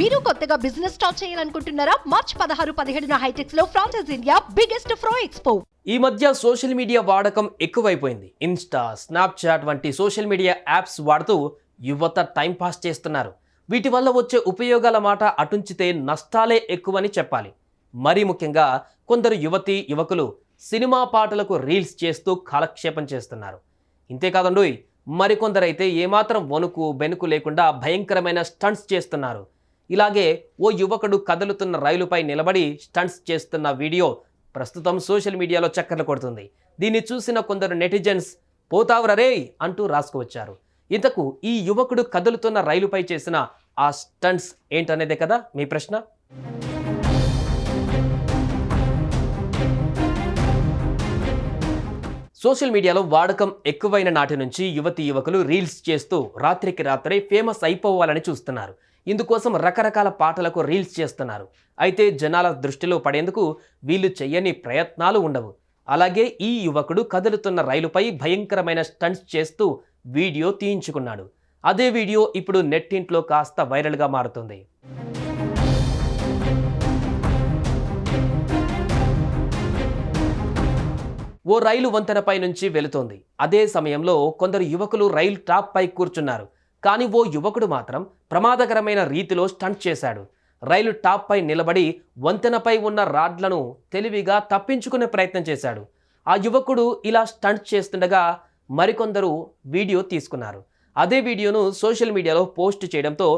మీరు కొత్తగా business start చేయాలనుకుంటున్నారా? మార్చ్ పదహారు పదిహేడున హైటెక్స్లో ఫ్రాన్సెస్ ఇండియా బిగ్గెస్ట్ ఫ్రో ఎక్స్పో ఈ మధ్య సోషల్ మీడియా వాడకం ఎక్కువైపోయింది. ఇన్స్టా స్నాప్చాట్ వంటి సోషల్ మీడియా యాప్స్ వాడుతూ యువత టైం పాస్ చేస్తున్నారు. వీటి వల్ల వచ్చే ఉపయోగాల మాట అటుంచితే నష్టాలే ఎక్కువని చెప్పాలి. మరీ ముఖ్యంగా కొందరు యువతి యువకులు సినిమా పాటలకు రీల్స్ చేస్తూ కాలక్షేపం చేస్తున్నారు. ఇంతేకాదండు మరికొందరైతే ఏమాత్రం వణుకు బెనుకు లేకుండా భయంకరమైన స్టంట్స్ చేస్తున్నారు. ఇలాగే ఓ యువకుడు కదులుతున్న రైలుపై నిలబడి స్టంట్స్ చేస్తున్న వీడియో ప్రస్తుతం సోషల్ మీడియాలో చక్కర్లు కొడుతుంది. దీన్ని చూసిన కొందరు నెటిజన్స్ పోతావరరే అంటూ రాసుకువచ్చారు. ఇంతకు ఈ యువకుడు కదులుతున్న రైలుపై చేసిన ఆ స్టంట్స్ ఏంటనేదే కదా మీ ప్రశ్న? సోషల్ మీడియాలో వాడకం ఎక్కువైన నాటి నుంచి యువతి యువకులు రీల్స్ చేస్తూ రాత్రికి రాత్రే ఫేమస్ అయిపోవాలని చూస్తున్నారు. ఇందుకోసం రకరకాల పాటలకు రీల్స్ చేస్తున్నారు. అయితే జనాల దృష్టిలో పడేందుకు వీళ్ళు చెయ్యని ప్రయత్నాలు ఉండవు. అలాగే ఈ యువకుడు కదులుతున్న రైలుపై భయంకరమైన స్టంట్స్ చేస్తూ వీడియో తీయించుకున్నాడు. అదే వీడియో ఇప్పుడు నెట్టింట్లో కాస్త వైరల్గా మారుతుంది. ఓ రైలు వంతెనపై నుంచి వెళుతోంది. అదే సమయంలో కొందరు యువకులు రైలు టాప్ పై కూర్చున్నారు. కానీ ఓ యువకుడు మాత్రం ప్రమాదకరమైన రీతిలో స్టంట్ చేశాడు. రైలు టాప్పై నిలబడి వంతెనపై ఉన్న రాడ్లను తెలివిగా తప్పించుకునే ప్రయత్నం చేశాడు. ఆ యువకుడు ఇలా స్టంట్ చేస్తుండగా మరికొందరు వీడియో తీసుకున్నారు. అదే వీడియోను సోషల్ మీడియాలో పోస్ట్ చేయడంతో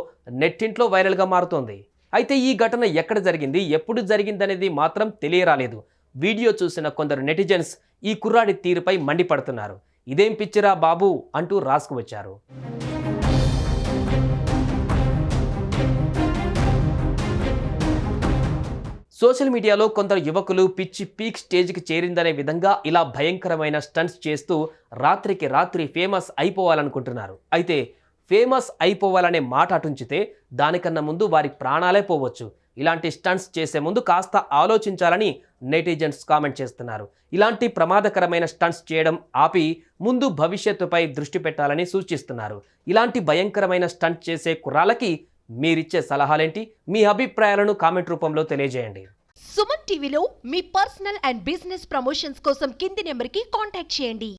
నెట్టింట్లో వైరల్గా మారుతోంది. అయితే ఈ ఘటన ఎక్కడ జరిగింది ఎప్పుడు జరిగిందనేది మాత్రం తెలియరాలేదు. వీడియో చూసిన కొందరు నెటిజన్స్ ఈ కుర్రాడి తీరుపై మండిపడుతున్నారు. ఇదేం పిచ్చిరా బాబు అంటూ రాసుకువచ్చారు. సోషల్ మీడియాలో కొందరు యువకులు పిచ్చి పీక్ స్టేజ్కి చేరిందనే విధంగా ఇలా భయంకరమైన స్టంట్స్ చేస్తూ రాత్రికి రాత్రి ఫేమస్ అయిపోవాలనుకుంటున్నారు. అయితే ఫేమస్ అయిపోవాలనే మాట అటుంచితే దానికన్నా ముందు వారి ప్రాణాలే పోవచ్చు. ఇలాంటి స్టంట్స్ చేసే ముందు కాస్త ఆలోచించాలని నెటిజన్స్ కామెంట్ చేస్తున్నారు. ఇలాంటి ప్రమాదకరమైన స్టంట్స్ చేయడం ఆపి ముందు భవిష్యత్తుపై దృష్టి పెట్టాలని సూచిస్తున్నారు. ఇలాంటి భయంకరమైన స్టంట్ చేసే కుర్రాలకి మీరిచ్చే సలహాలేంటి? మీ అభిప్రాయాలను కామెంట్ రూపంలో తెలియజేయండి. సుమన్ టీవీలో మీ పర్సనల్ అండ్ బిజినెస్ ప్రమోషన్స్ కోసం కింది నెంబర్కి కాంటాక్ట్ చేయండి.